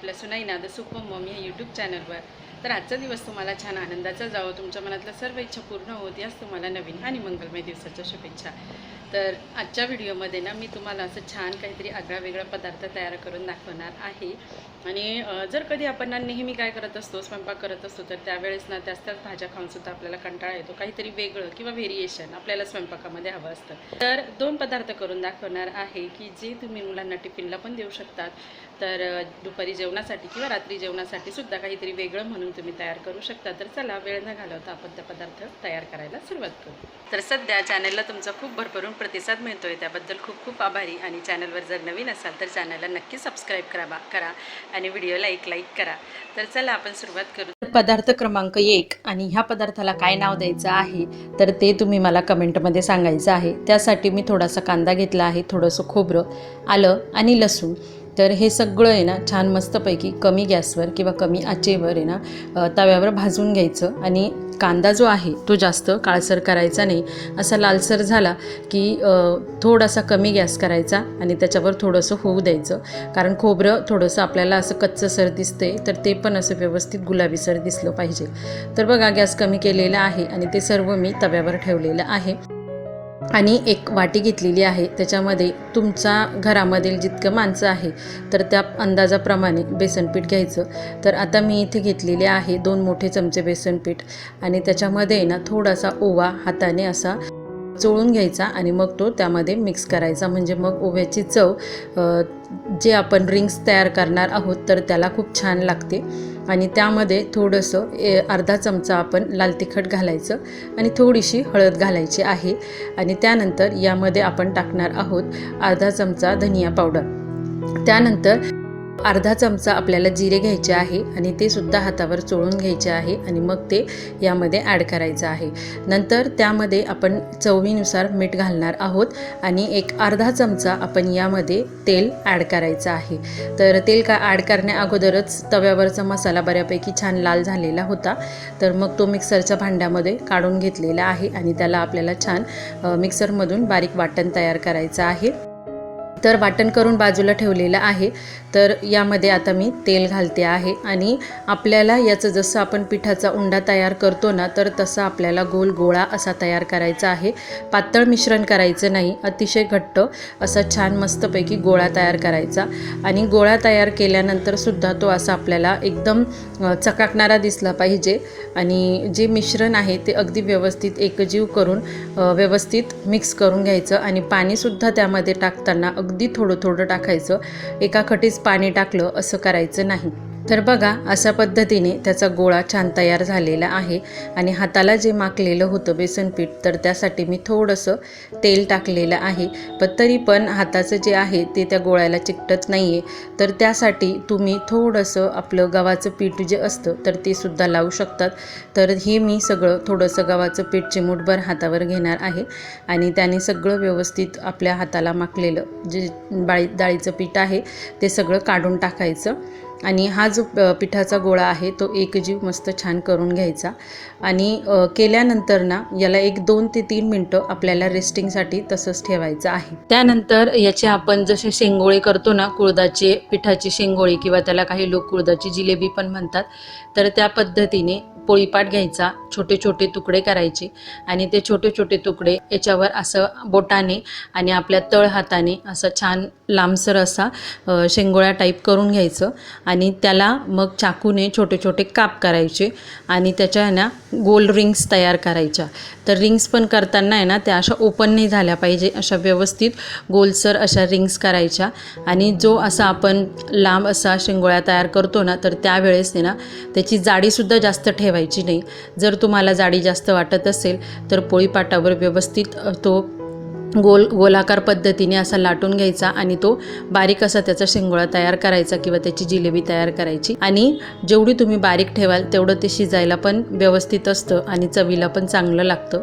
आपल्या सुनाई नाद सुपम मम्मी या यूट्यूब चॅनलवर तर आजचा दिवस तुम्हाला छान आनंदाचा जावं. तुमच्या मनातल्या सर्व इच्छा पूर्ण होत याच तुम्हाला नवीन आणि मंगलमय दिवसाच्या शुभेच्छा. तर आजच्या व्हिडिओमध्ये ना मी तुम्हाला असं छान काहीतरी आगळा वेगळा पदार्थ तयार करून दाखवणार आहे. आणि जर कधी आपण ना नेहमी काय करत असतो स्वयंपाक करत असतो तर त्यावेळेस ना त्याच त्याच भाज्या खाऊनसुद्धा आपल्याला कंटाळा येतो. काहीतरी वेगळं किंवा व्हेरिएशन आपल्याला स्वयंपाकामध्ये हवं असतं. तर दोन पदार्थ करून दाखवणार आहे की जे तुम्ही मुलांना टिफिनला पण देऊ शकतात. तर दुपारी जेवणासाठी किंवा रात्री जेवणासाठी सुद्धा काहीतरी वेगळं म्हणून तुम्ही तयार करू शकता. तर चला वेळ न घालवता आपण त्या पदार्थ तयार करायला सुरुवात करू. तर सध्या चॅनलला तुमचा खूप भरभरून प्रतिसाद मिळतोय. त्याबद्दल खूप खूप आभारी. आणि चॅनलवर जर नवीन असाल तर चॅनलला नक्की सबस्क्राईब करा करा आणि व्हिडिओला एक लाईक करा. तर चला आपण सुरुवात करू. पदार्थ क्रमांक एक आणि ह्या पदार्थाला काय नाव द्यायचं आहे? तर ते तुम्ही मला कमेंटमध्ये सांगायचं आहे. त्यासाठी मी थोडासा कांदा घेतला आहे थोडंसं खोबरं आलं आणि लसूण. तर हे सगळं आहे ना छान मस्तपैकी कमी गॅसवर किंवा कमी आचेवर आहे ना तव्यावर भाजून घ्यायचं आणि कांदा जो आहे तो जास्त काळसर करायचा नाही. असा लालसर झाला की थोडासा कमी गॅस करायचा आणि त्याच्यावर थोडंसं होऊ द्यायचं. कारण खोबरं थोडंसं आपल्याला असं कच्चसर दिसते तर ते पण असं व्यवस्थित गुलाबीसर दिसलं पाहिजे. तर बघा गॅस कमी केलेला आहे आणि ते सर्व मी तव्यावर ठेवलेलं आहे. आणि एक वाटी घेतलेली आहे. त्याच्यामध्ये तुमचा घरामधील जितकं माणसं आहे तर त्या अंदाजाप्रमाणे बेसनपीठ घ्यायचं. तर आता मी इथे घेतलेले आहे दोन मोठे चमचे बेसनपीठ आणि त्याच्यामध्ये ना थोडासा ओवा हाताने असा चोळून घ्यायचा आणि मग तो त्यामध्ये मिक्स करायचा. म्हणजे मग ओव्याची चव जे आपण रिंग्स तयार करणार आहोत तर त्याला खूप छान लागते. आणि त्यामध्ये थोडंसं ए, अर्धा चमचा आपण लाल तिखट घालायचं आणि थोडीशी हळद घालायची आहे. आणि त्यानंतर यामध्ये आपण टाकणार आहोत अर्धा चमचा धनिया पावडर. त्यानंतर अर्धा चमचा आपल्याला जिरे घ्यायचे आहे आणि ते सुद्धा हातावर चोळून घ्यायचे आहे आणि मग ते यामध्ये ॲड करायचं आहे. नंतर त्यामध्ये आपण चवीनुसार मीठ घालणार आहोत आणि एक अर्धा चमचा आपण यामध्ये तेल ॲड करायचं आहे. तर तेल का ॲड करण्या अगोदरच तव्यावरचा मसाला बऱ्यापैकी छान लाल झालेला होता. तर मग तो मिक्सरच्या भांड्यामध्ये काढून घेतलेला आहे आणि त्याला आपल्याला छान मिक्सरमधून बारीक वाटण तयार करायचं आहे. तर वाटण करून बाजूला ठेवलेलं आहे. तर यामध्ये आता मी तेल घालते आहे आणि आपल्याला याचं जसं आपण पिठाचा उंडा तयार करतो ना तर तसा आपल्याला गोल गोळा असा तयार करायचा आहे. पातळ मिश्रण करायचं नाही अतिशय घट्ट असा छान मस्तपैकी गोळा तयार करायचा. आणि गोळा तयार केल्यानंतर सुद्धा तो असा आपल्याला एकदम चकाकणारा दिसला पाहिजे. आणि जे मिश्रण आहे ते अगदी व्यवस्थित एकजीव करून व्यवस्थित मिक्स करून घ्यायचं आणि पाणीसुद्धा त्यामध्ये टाकताना अगदी थोडं थोडं टाकायचं. एका खटीच पाणी टाकलं असं करायचं नाही. तर बघा अशा पद्धतीने त्याचा गोळा छान तयार झालेला आहे आणि हाताला जे माकलेलं होतं बेसनपीठ तर त्यासाठी मी थोडंसं तेल टाकलेलं आहे. पण तरी पण हाताचं जे आहे ते त्या गोळ्याला चिकटत नाही आहे तर त्यासाठी तुम्ही थोडंसं आपलं गव्हाचं पीठ जे असतं तर ते सुद्धा लावू शकतात. तर हे मी सगळं थोडंसं गव्हाचं पीठ चिमूटभर हातावर घेणार आहे आणि त्याने सगळं व्यवस्थित आपल्या हाताला माकलेलं जे बाळी डाळीचं पीठ आहे ते सगळं काढून टाकायचं. आणि हा जो पिठाचा गोळा आहे तो एकजीव मस्त छान करून घ्यायचा. आणि केल्यानंतर ना याला एक दोन ते तीन मिनटं आपल्याला रेस्टिंगसाठी तसंच ठेवायचं आहे. त्यानंतर याचे आपण जसे शेंगोळे करतो ना कुळदाचे पिठाची शेंगोळी किंवा त्याला काही लोक कुळदाची जिलेबी पण म्हणतात तर त्या पद्धतीने पोळीपाट घ्यायचा छोटे छोटे तुकडे करायचे आणि ते छोटे छोटे तुकडे याच्यावर असं बोटाने आणि आपल्या तळ हाताने असं छान लांबसर असा शेंगोळ्या टाईप करून घ्यायचं आणि त्याला मग चाकूने छोटे छोटे काप करायचे आणि त्याच्या आहे ना गोल रिंग्स तयार करायच्या. तर रिंग्स पण करताना आहे ना त्या अशा ओपन नाही झाल्या पाहिजे अशा व्यवस्थित गोलसर अशा रिंग्स करायच्या आणि जो असा आपण लांब असा शेंगोळ्या तयार करतो ना तर त्यावेळेस ना त्याची जाडीसुद्धा जास्त ठेवायची नाही. जर तुम्हाला जाडी जास्त वाटत असेल तर पोळीपाटावर व्यवस्थित तो गोल गोलाकार पद्धतीने असा लाटून घ्यायचा आणि तो बारीक असा त्याचा शेंगोळा तयार करायचा किंवा त्याची जिलेबी तयार करायची. आणि जेवढी तुम्ही बारीक ठेवाल तेवढं ते शिजायला पण व्यवस्थित असतं आणि चवीला पण चांगलं लागतं.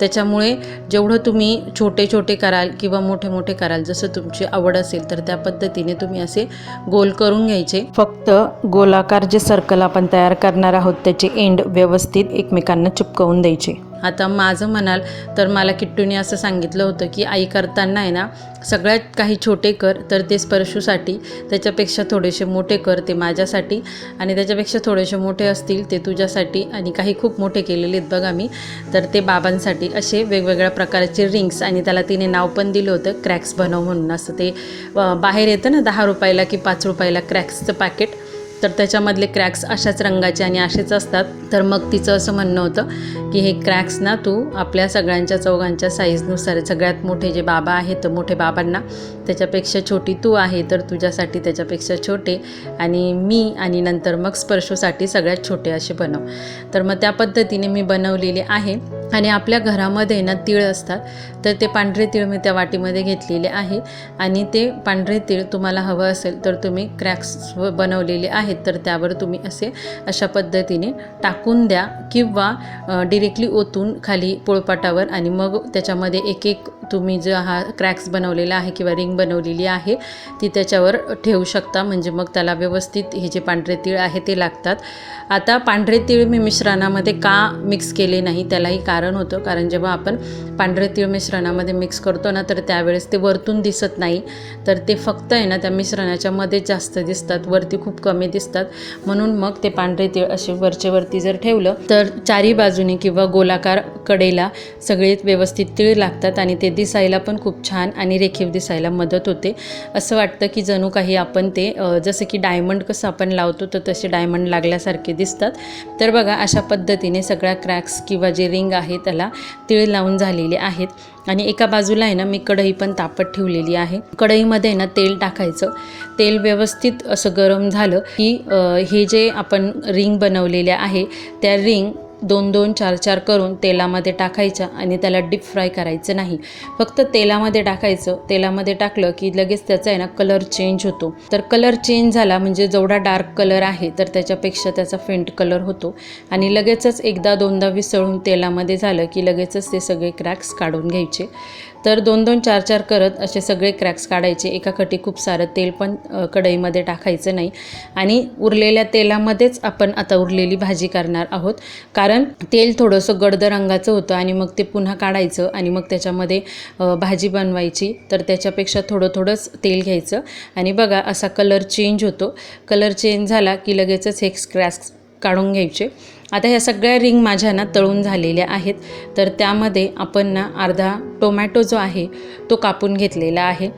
त्याच्यामुळे जेवढं तुम्ही छोटे छोटे कराल किंवा मोठे मोठे कराल जसं तुमची आवड असेल तर त्या पद्धतीने तुम्ही असे गोल करून घ्यायचे. फक्त गोलाकार जे सर्कल आपण तयार करणार आहोत त्याचे एंड व्यवस्थित एकमेकांना चिपकवून द्यायचे. आता माझं म्हणाल तर मला किट्टूने असं सांगितलं होतं की आई करताना आहे ना सगळ्यात काही छोटे कर तर ते स्पर्शूसाठी त्याच्यापेक्षा थोडेसे मोठे कर ते माझ्यासाठी आणि त्याच्यापेक्षा थोडेसे मोठे असतील ते तुझ्यासाठी आणि काही खूप मोठे केलेले आहेत बघा मी तर ते बाबांसाठी असे वेगवेगळ्या प्रकारचे रिंग्स आणि त्याला तिने नाव पण दिलं होतं क्रॅक्स बनव म्हणून. असं ते बाहेर येतं ना दहा रुपयाला की पाच रुपयाला क्रॅक्सचं पॅकेट तर त्याच्यामधले क्रॅक्स अशाच रंगाचे आणि असेच असतात. तर मग तिचं असं म्हणणं होतं की हे क्रॅक्स ना तू आपल्या सगळ्यांच्या चौघांच्या साईजनुसार सगळ्यात मोठे जे बाबा आहेत तर मोठे बाबांना त्याच्यापेक्षा छोटी तू आहे तर तुझ्यासाठी त्याच्यापेक्षा छोटे आणि मी आणि नंतर मग स्पर्शोसाठी सगळ्यात छोटे असे बनव. तर मग त्या पद्धतीने मी बनवलेले आहे आणि आपल्या घरामध्ये ना तीळ असतात तर ते पांढरे तीळ मी त्या वाटीमध्ये घेतलेले आहे आणि ते पांढरे तीळ तुम्हाला हवं असेल तर तुम्ही क्रॅक्स बनवलेले आहे. आहेत तर त्यावर तुम्ही असे अशा पद्धतीने टाकून द्या किंवा डिरेक्टली ओतून खाली पोळपाटावर आणि मग त्याच्यामध्ये एक एक तुम्ही जो हा क्रॅक्स बनवलेला आहे किंवा रिंग बनवलेली आहे ती त्याच्यावर ठेवू शकता. म्हणजे मग त्याला व्यवस्थित हे जे पांढरे तीळ आहे ते लागतात. आता पांढरे तीळ मी मिश्रणामध्ये का मिक्स केले नाही त्यालाही कारण होतं. कारण जेव्हा आपण पांढरे तीळ मिश्रणामध्ये मिक्स करतो ना तर त्यावेळेस ते वरतून दिसत नाही. तर ते फक्त आहे ना त्या मिश्रणाच्या मध्ये जास्त दिसतात. वरती खूप कमी दिसतात. म्हणून मग ते पांढरे तीळ असे वरचे वरती जर ठेवलं तर चारी बाजूने किंवा गोलाकार कडेला सगळे व्यवस्थित तीळ लागतात आणि ते दिसायला पण खूप छान आणि रेखीव दिसायला मदत होते. असं वाटतं की जणू काही आपण ते जसं की डायमंड कसं आपण लावतो तर तसे डायमंड लागल्यासारखे दिसतात. तर बघा अशा पद्धतीने सगळ्या क्रॅक्स किंवा जे रिंग आहे त्याला तिळ लावून झालेले आहेत. आणि एका बाजूला आहे ना मी कढई पण तापत ठेवलेली आहे. कढईमध्ये ना तेल टाकायचं. तेल व्यवस्थित असं गरम झालं की हे जे आपण रिंग बनवलेले आहे त्या रिंग दोन दोन चार चार करून तेलामध्ये टाकायच्या आणि त्याला डीप फ्राय करायचं नाही. फक्त तेलामध्ये टाकायचं. तेलामध्ये टाकलं की लगेच त्याचा आहे ना कलर चेंज होतो. तर कलर चेंज झाला म्हणजे जेवढा डार्क कलर आहे तर त्याच्यापेक्षा त्याचा फेंट कलर होतो. आणि लगेचच एकदा दोनदा विसळून तेलामध्ये झालं की लगेचच ते सगळे क्रॅक्स काढून घ्यायचे. तर दोन दोन चार चार करत असे सगळे क्रॅक्स काढायचे. एका कटी खूप सारं तेल पण कढईमध्ये टाकायचं नाही. आणि उरलेल्या तेलामध्येच आपण आता उरलेली भाजी करणार आहोत. कारण कारण तेल थोडंसं गडद रंगाचं होतं आणि मग ते पुन्हा काढायचं आणि मग त्याच्यामध्ये भाजी बनवायची. तर त्याच्यापेक्षा थोडं थोडंच तेल घ्यायचं. आणि बघा असा कलर चेंज होतो. कलर चेंज झाला की लगेचच हे स्क्रॅच काढून घ्यायचे. आता ह्या सगळ्या रिंग माझ्या ना तळून झालेल्या आहेत. तर त्यामध्ये आपण ना अर्धा टोमॅटो जो आहे तो कापून घेतलेला आहे.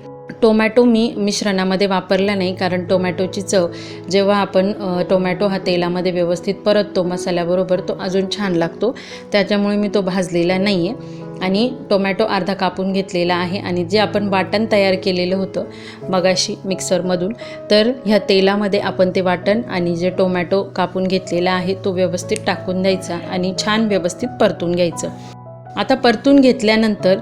टोमॅटो मी मिश्रणामध्ये वापरला नाही कारण टोमॅटोची चव जेव्हा आपण टोमॅटो हा तेलामध्ये व्यवस्थित परततो मसाल्याबरोबर तो अजून छान लागतो. त्याच्यामुळे मी तो भाजलेला नाही आहे आणि टोमॅटो अर्धा कापून घेतलेला आहे आणि जे आपण वाटण तयार केलेलं होतं मगाशी मिक्सरमधून तर ह्या तेलामध्ये आपण ते वाटण आणि जे टोमॅटो कापून घेतलेला आहे तो व्यवस्थित टाकून द्यायचा आणि छान व्यवस्थित परतून घ्यायचं. आता परतून घेतल्यानंतर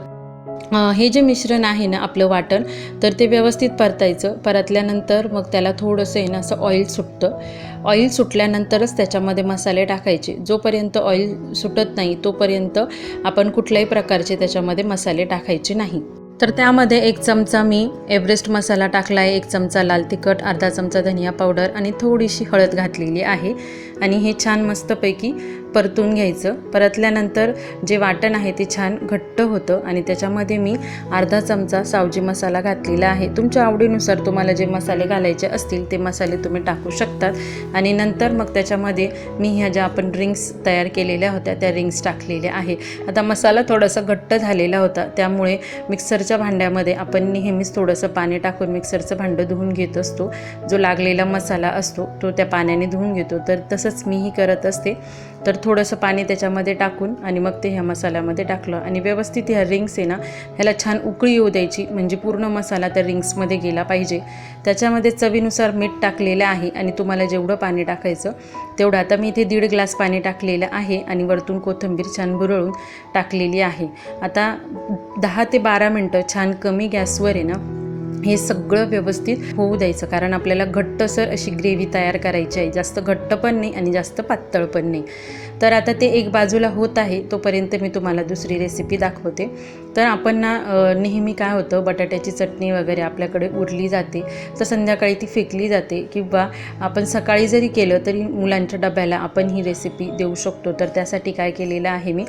हे जे मिश्रण आहे ना आपलं वाटण तर ते व्यवस्थित परतायचं. परतल्यानंतर मग त्याला थोडंसं आहे ना असं ऑइल सुटतं. ऑइल सुटल्यानंतरच त्याच्यामध्ये मसाले टाकायचे. जोपर्यंत ऑइल सुटत नाही तोपर्यंत आपण कुठल्याही प्रकारचे त्याच्यामध्ये मसाले टाकायचे नाही. तर त्यामध्ये एक चमचा मी एव्हरेस्ट मसाला टाकला आहे. एक चमचा लाल तिखट अर्धा चमचा धनिया पावडर आणि थोडीशी हळद घातलेली आहे. आणि हे छान मस्तपैकी परतून घ्यायचं. परतल्यानंतर जे वाटण आहे ते छान घट्ट होतं आणि त्याच्यामध्ये मी अर्धा चमचा सावजी मसाला घातलेला आहे. तुमच्या आवडीनुसार तुम्हाला जे मसाले घालायचे असतील ते मसाले तुम्ही टाकू शकतात. आणि नंतर मग त्याच्यामध्ये मी ह्या ज्या आपण रिंग्स तयार केलेल्या होत्या त्या रिंग्स टाकलेल्या आहे. आता मसाला थोडासा घट्ट झालेला होता त्यामुळे मिक्सरच्या भांड्यामध्ये आपण नेहमीच थोडंसं पाणी टाकून मिक्सरचं भांडं धुवून घेत असतो. जो लागलेला मसाला असतो तो त्या पाण्याने धुवून घेतो. तर तसंच मीही करत असते. तर थोडंसं पाणी त्याच्यामध्ये टाकून आणि मग ते ह्या मसाल्यामध्ये टाकलं. आणि व्यवस्थित ह्या रिंग्स आहे ना ह्याला छान उकळी येऊ द्यायची. म्हणजे पूर्ण मसाला त्या रिंग्समध्ये गेला पाहिजे. त्याच्यामध्ये चवीनुसार मीठ टाकलेलं आहे आणि तुम्हाला जेवढं पाणी टाकायचं तेवढं. आता मी इथे दीड ग्लास पाणी टाकलेलं आहे आणि वरतून कोथिंबीर छान बुरळून टाकलेली आहे. आता दहा ते बारा मिनटं छान कमी गॅसवर आहे ना हे सगळं व्यवस्थित होऊ द्यायचं. कारण आपल्याला घट्टसर अशी ग्रेव्ही तयार करायची आहे. जास्त घट्ट पण नाही आणि जास्त पातळ पण नाही. तर आता ते एक बाजूला होत आहे. तोपर्यंत मी तुम्हाला दुसरी रेसिपी दाखवते. तर आपण ना नेहमी काय होतं बटाट्याची चटणी वगैरे आपल्याकडे उरली जाते तर संध्याकाळी ती फेकली जाते किंवा आपण सकाळी जरी केलं तरी मुलांच्या डब्याला आपण ही रेसिपी देऊ शकतो. तर त्यासाठी काय केलेलं आहे मी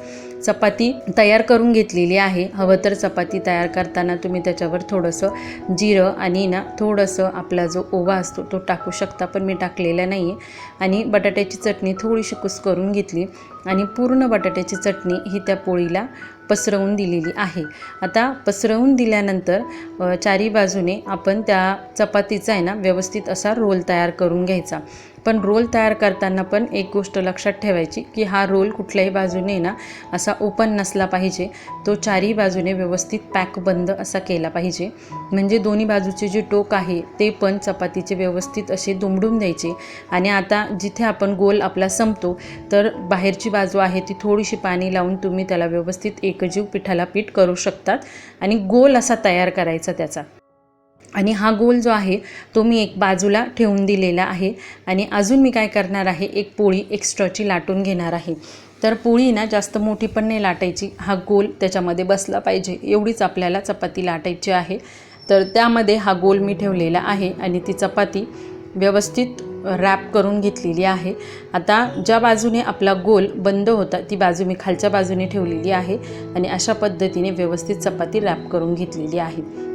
चपाती तयार करून घेतलेली आहे. हवं तर चपाती तयार करताना तुम्ही त्याच्यावर थोडंसं जिरं आणि ना थोडंसं आपला जो ओवा असतो तो टाकू शकता पण मी टाकलेला नाही आहे आणि बटाट्याची चटणी थोडीशी कुस करून घेतली आणि पूर्ण बटाट्याची चटणी ही त्या पोळीला पसरवून दिलेली आहे. आता पसरवून दिल्यानंतर चारी बाजूने आपण त्या चपातीचा आहे ना व्यवस्थित असा रोल तयार करून घ्यायचा. पण रोल तयार करताना पण एक गोष्ट लक्षात ठेवायची की हा रोल कुठल्याही बाजूने ना असा ओपन नसला पाहिजे. तो चारही बाजूने व्यवस्थित पॅक बंद असा केला पाहिजे. म्हणजे दोन्ही बाजूचे जे टोक आहे ते पण चपातीचे व्यवस्थित असे दुमडून द्यायचे. आणि आता जिथे आपण गोल आपला संपतो तर बाहेरची बाजू आहे ती थोडीशी पाणी लावून तुम्ही त्याला व्यवस्थित एकजीव पिठाला पीठ करू शकतात. आणि गोल असा तयार करायचा त्याचा. आणि हा गोल जो आहे तो मी एक बाजूला ठेवून दिलेला आहे. आणि अजून मी काय करणार आहे एक पोळी एक्स्ट्राची लाटून घेणार आहे. तर पोळी ना जास्त मोठी पण नाही लाटायची. हा गोल त्याच्यामध्ये बसला पाहिजे. एवढीच आपल्याला चपाती लाटायची आहे. तर त्यामध्ये हा गोल मी ठेवलेला आहे आणि ती चपाती व्यवस्थित रॅप करून घेतलेली आहे. आता ज्या बाजूने आपला गोल बंद होता ती बाजू मी खालच्या बाजूने ठेवलेली आहे आणि अशा पद्धतीने व्यवस्थित चपाती रॅप करून घेतलेली आहे.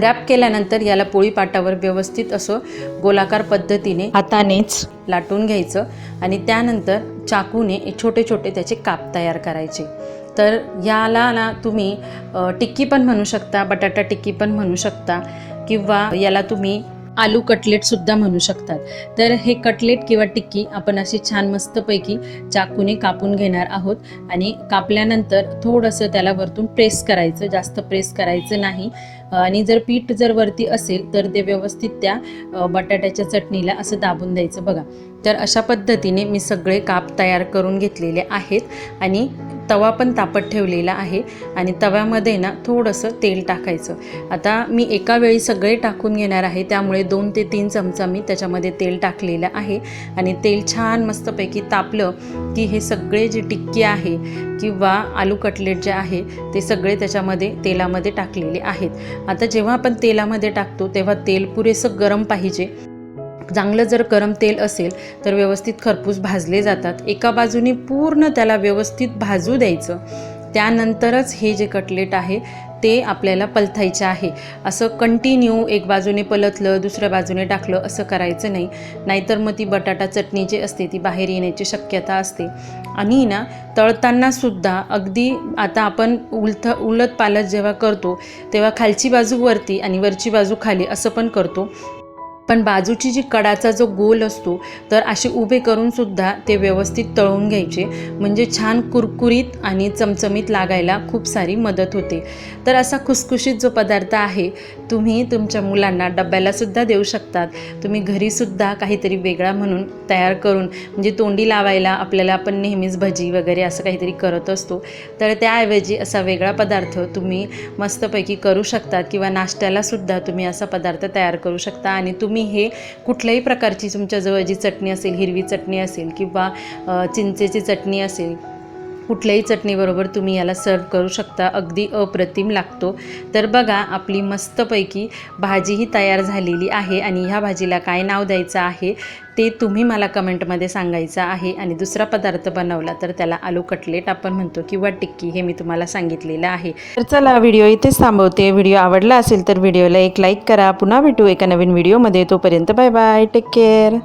रॅप केल्यानंतर याला पोळीपाटावर व्यवस्थित असं गोलाकार पद्धतीने हातानेच लाटून घ्यायचं आणि त्यानंतर चाकूने छोटे छोटे त्याचे काप तयार करायचे. तर याला ना तुम्ही टिक्की पण म्हणू शकता बटाटा टिक्की पण म्हणू शकता किंवा याला तुम्ही आलू कटलेटसुद्धा म्हणू शकतात. तर हे कटलेट किंवा टिक्की आपण अशी छान मस्तपैकी चाकूने कापून घेणार आहोत आणि कापल्यानंतर थोडंसं त्याला वरतून प्रेस करायचं जास्त प्रेस करायचं नाही. आणि जर पीठ जर वरती असेल तर ते व्यवस्थित त्या बटाट्याच्या चटणीला असं दाबून द्यायचं. बघा तर अशा पद्धतीने मी सगळे काप तयार करून घेतलेले आहेत आणि तवा पण तापत ठेवलेला आहे आणि तव्यामध्ये ना थोडंसं तेल टाकायचं. आता मी एका वेळी सगळे टाकून घेणार आहे त्यामुळे दोन ते तीन चमचा मी त्याच्यामध्ये तेल टाकलेलं आहे. आणि तेल छान मस्तपैकी तापलं की हे सगळे जे टिक्की आहे किंवा आलू कटलेट जे आहे ते सगळे त्याच्यामध्ये तेलामध्ये टाकलेले आहेत. आता जेव्हा आपण तेलामध्ये टाकतो तेव्हा तेल पुरेसं गरम पाहिजे. चांगलं जर गरम तेल असेल तर व्यवस्थित खरपूस भाजले जातात. एका बाजूने पूर्ण त्याला व्यवस्थित भाजू द्यायचं. त्यानंतरच हे जे कटलेट आहे ते आपल्याला पलथायचे आहे. असं कंटिन्यू एक बाजूने पलतलं दुसऱ्या बाजूने टाकलं असं करायचं नाही. नाहीतर मग ती बटाटा चटणी जी असते ती बाहेर येण्याची शक्यता असते. आणि ना तळताना सुद्धा अगदी आता आपण उलथ उलत पालत जेव्हा करतो तेव्हा खालची बाजू वरती आणि वरची बाजू खाली असं पण करतो. पण बाजूची जी कडाचा जो गोल असतो तर असे उभे करूनसुद्धा ते व्यवस्थित तळून घ्यायचे. म्हणजे छान कुरकुरीत आणि चमचमीत लागायला खूप सारी मदत होते. तर असा खुसखुशीत जो पदार्थ आहे तुम्ही तुमच्या मुलांना डब्यालासुद्धा देऊ शकतात. तुम्ही घरीसुद्धा काहीतरी वेगळा म्हणून तयार करून म्हणजे तोंडी लावायला आपल्याला आपण नेहमीच भजी वगैरे असं काहीतरी करत असतो. तर त्याऐवजी असा वेगळा पदार्थ तुम्ही मस्तपैकी करू शकतात किंवा नाश्त्यालासुद्धा तुम्ही असा पदार्थ तयार करू शकता आणि तुम्ही हे कुठल्याही प्रकारची तुमच्याजवळ जी चटणी असेल हिरवी चटणी असेल किंवा चिंचेची चटणी असेल कुठल्याही चटणीबरोबर तुम्ही याला सर्व करू शकता. अगदी अप्रतिम लागतो. तर बघा आपली मस्तपैकी भाजीही तयार झालेली आहे आणि ह्या भाजीला काय नाव द्यायचं आहे ते तुम्ही मला कमेंटमध्ये सांगायचं आहे. आणि दुसरा पदार्थ बनवला तर त्याला आलू कटलेट आपण म्हणतो किंवा टिक्की हे मी तुम्हाला सांगितलेलं आहे. तर चला व्हिडिओ इथेच थांबवते. व्हिडिओ आवडला असेल तर व्हिडिओला एक लाईक करा. पुन्हा भेटू एका नवीन व्हिडिओमध्ये. तोपर्यंत बाय बाय टेक केअर